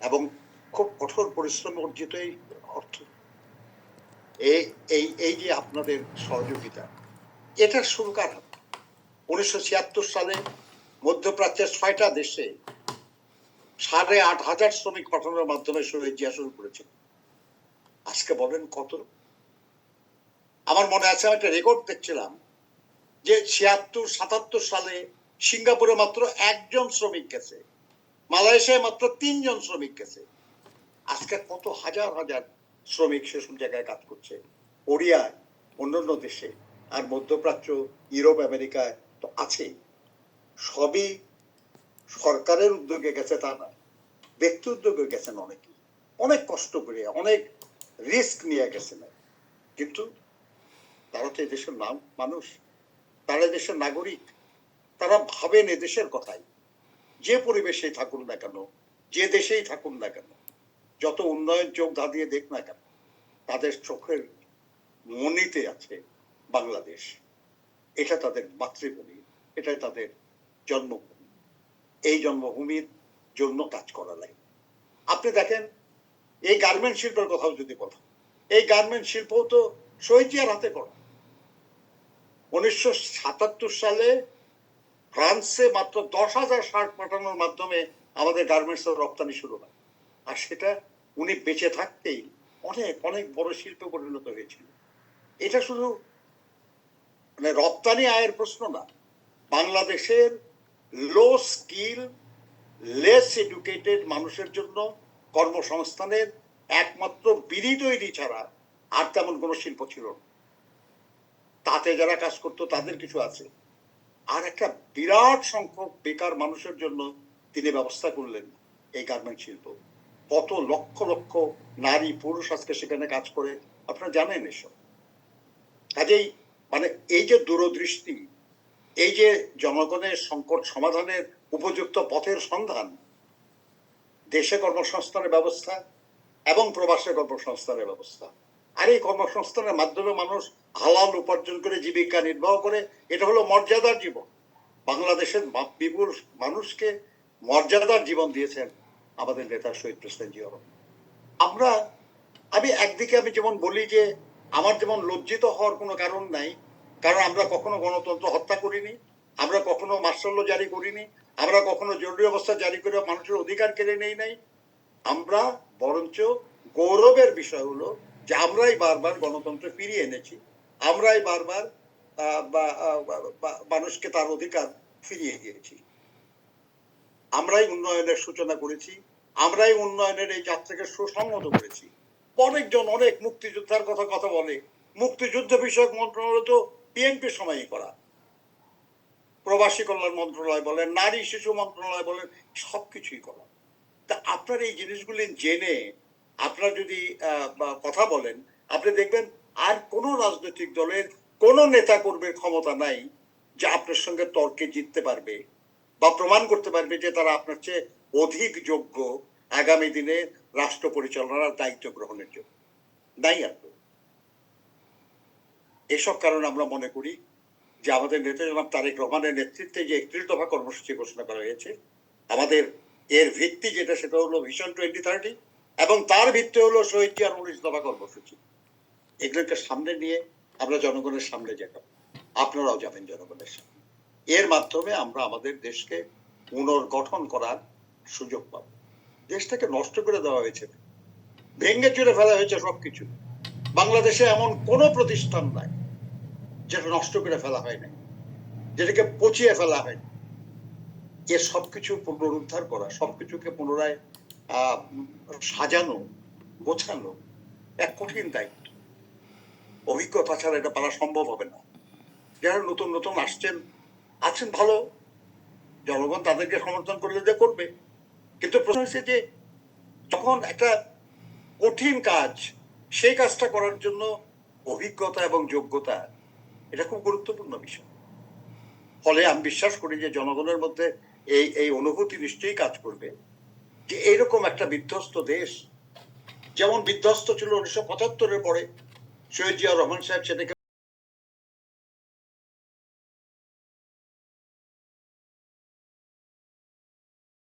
এবং খুব কঠোর পরিশ্রম অর্জিত এই অর্থ। এই এই এই যে আপনাদের সহযোগিতা, এটার শুরু কার উনিশশো ছিয়াত্তর সালে মধ্যপ্রাচ্যের ছয়টা দেশে সাড়ে আট হাজার শ্রমিক পাঠানোর মাধ্যমে শহীদ জিয়া শুরু করেছিল। আজকে বলেন কত? আমার মনে আছে, আমি একটা রেকর্ড দেখছিলাম যে ছিয়াত্তর সাতাত্তর সালে সিঙ্গাপুরে মাত্র একজন শ্রমিক গেছে। মালয়েশিয়ায় মাত্র তিনজন শ্রমিক গেছে। আজকে কত হাজার হাজার শ্রমিক সেসব জায়গায় কাজ করছে। কোরিয়ায় অন্যান্য দেশে আর মধ্যপ্রাচ্য, ইউরোপ, আমেরিকায় তো আছেই সবই সরকারের উদ্যোগে গেছে তা না ব্যক্তি উদ্যোগে গেছেন অনেকে। অনেক কষ্ট করে, অনেক রিস্ক নিয়ে গেছেন। কিন্তু তারা তো এদেশের নাম, মানুষ। তারা দেশের নাগরিক। তারা ভাবেন এদেশের কথাই। যে পরিবেশেই থাকুন না কেন, যে দেশেই থাকুন না কেন, যত উন্নয়ন চোখ ধাঁধিয়ে দেখ না কেন, তাদের চোখের মনিতে আছে বাংলাদেশ। এটা তাদের মাতৃভূমি, এটাই তাদের জন্মভূমি। এই জন্মভূমির জন্য কাজ করা লাগে। আপনি দেখেন, এই গার্মেন্ট শিল্পের কথাও যদি কথা এই গার্মেন্ট শিল্প তো শহীদিয়ার হাতে করা উনিশশো সাতাত্তর সালে ফ্রান্সে মাত্র দশ হাজার শার্ট পাঠানোর মাধ্যমে আমাদের গার্মেন্টস রপ্তানি শুরু হয়। আর সেটা উনি বেঁচে থাকতেই অনেক অনেক বড় শিল্পে পরিণত হয়েছিল। এটা শুধু মানে রপ্তানি আয়ের প্রশ্ন না, বাংলাদেশের লো স্কিল লেস এডুকেটেড মানুষের জন্য কর্মসংস্থানের একমাত্র বিড়ি তৈরি ছাড়া আর তেমন কোনো শিল্প ছিল না। তাতে যারা কাজ করতো তাদের কিছু আছে। আর একটা বিরাট সংখ্যক বেকার মানুষের জন্য তিনি ব্যবস্থা করলেন এই গার্মেন্ট শিল্প। কত লক্ষ লক্ষ নারী, পুরুষ আজকে সেখানে কাজ করে। আপনারা জানেন এসব। কাজেই মানে এই যে দূরদৃষ্টি, এই যে জনগণের সংকট সমাধানের উপযুক্ত পথের সন্ধান, দেশে কর্মসংস্থানের ব্যবস্থা এবং প্রবাসে কর্মসংস্থানের ব্যবস্থা আর এই কর্মসংস্থানের মাধ্যমে মানুষ হালাল উপার্জন করে জীবিকা নির্বাহ করে, এটা হলো মর্যাদার জীবন। বাংলাদেশের বিপুল মানুষকে মর্যাদার জীবন দিয়েছেন আমাদের নেতা শহীদ প্রেসিডেন্ট জিয়া আমরা, আমি একদিকে আমি যেমন বলি যে আমার যেমন লজ্জিত হওয়ার কোনো কারণ নাই, কারণ আমরা কখনো গণতন্ত্র হত্যা করিনি, আমরা কখনো মার্শাল্য জারি করিনি, আমরা কখনো জরুরি অবস্থা জারি করে মানুষের অধিকার কেড়ে নেই নাই। আমরা বরঞ্চ গৌরবের বিষয় হলো যে আমরাই বারবার গণতন্ত্র ফিরিয়ে এনেছি, আমরাই বারবার মানুষকে তার অধিকার ফিরিয়ে দিয়েছি। আমরাই উন্নয়নের সূচনা করেছি, আমরাই উন্নয়নের এই যাত্রাকে সুসংহত করেছি। অনেকজন, অনেক মুক্তিযোদ্ধার কথা কথা বলে, মুক্তিযুদ্ধ বিষয়ক মন্ত্রণালয় তো বিএনপি সময়ই করা। প্রবাসী কল্যাণ মন্ত্রণালয় বলেন, নারী শিশু মন্ত্রণালয় বলেন, সবকিছুই করা। তা আপনার এই জিনিসগুলি জেনে আপনারা যদি কথা বলেন, আপনি দেখবেন আর কোন রাজনৈতিক দলের কোন নেতা কর্মীর ক্ষমতা নাই যে আপনার সঙ্গে তর্কে জিততে পারবে বা প্রমাণ করতে পারবে যে তারা আপনার চেয়ে অধিক যোগ্য আগামী দিনে রাষ্ট্র পরিচালনার দায়িত্ব গ্রহণের জন্য। নাই আর এসব কারণে আমরা মনে করি যে আমাদের নেতা জনাব তারেক রহমানের নেতৃত্বে যে একত্রিশ দফা কর্মসূচি ঘোষণা করা হয়েছে, আমাদের এর ভিত্তি যেটা সেটা হলো ভিশন টোয়েন্টি থার্টি এবং তার ভিত্তি হলো শহীদ জিয়ার উনিশ দফা কর্মসূচি। এগুলোকে সামনে নিয়ে আমরা জনগণের সামনে যাব আপনারাও যাবেন জনগণের সামনে। এর মাধ্যমে আমরা আমাদের দেশকে পুনর্গঠন করার সুযোগ পাব। দেশটাকে নষ্ট করে দেওয়া হয়েছে। ভেঙে চুরে ফেলা হয়েছে সবকিছু। বাংলাদেশে এমন কোনো প্রতিষ্ঠান নাই যেটা নষ্ট করে ফেলা হয় নাই, যেটাকে পচিয়ে ফেলা হয় এ সবকিছু পুনরুদ্ধার করা, সবকিছুকে পুনরায় সাজানো, গোছানো এক কঠিন দায়িত্ব। অভিজ্ঞতা ছাড়া এটা পারা সম্ভব হবে না। যারা নতুন নতুন আসছেন, আছেন ভালো, জনগণ তাদেরকে সমর্থন করলে যে করবে। কিন্তু প্রশ্ন হচ্ছে যে, যখন একটা কঠিন কাজ, সেই কাজটা করার জন্য অভিজ্ঞতা এবং যোগ্যতা, এটা খুব গুরুত্বপূর্ণ বিষয়। ফলে আমি বিশ্বাস করি যে জনগণের মধ্যে এই এই অনুভূতি নিশ্চয়ই কাজ করবে। যে এরকম একটা বিধ্বস্ত দেশ, যেমন বিধ্বস্ত ছিল উনিশশো পঁচাত্তরের পরে, শহীদ জিয়া রহমান সাহেব সেটাকে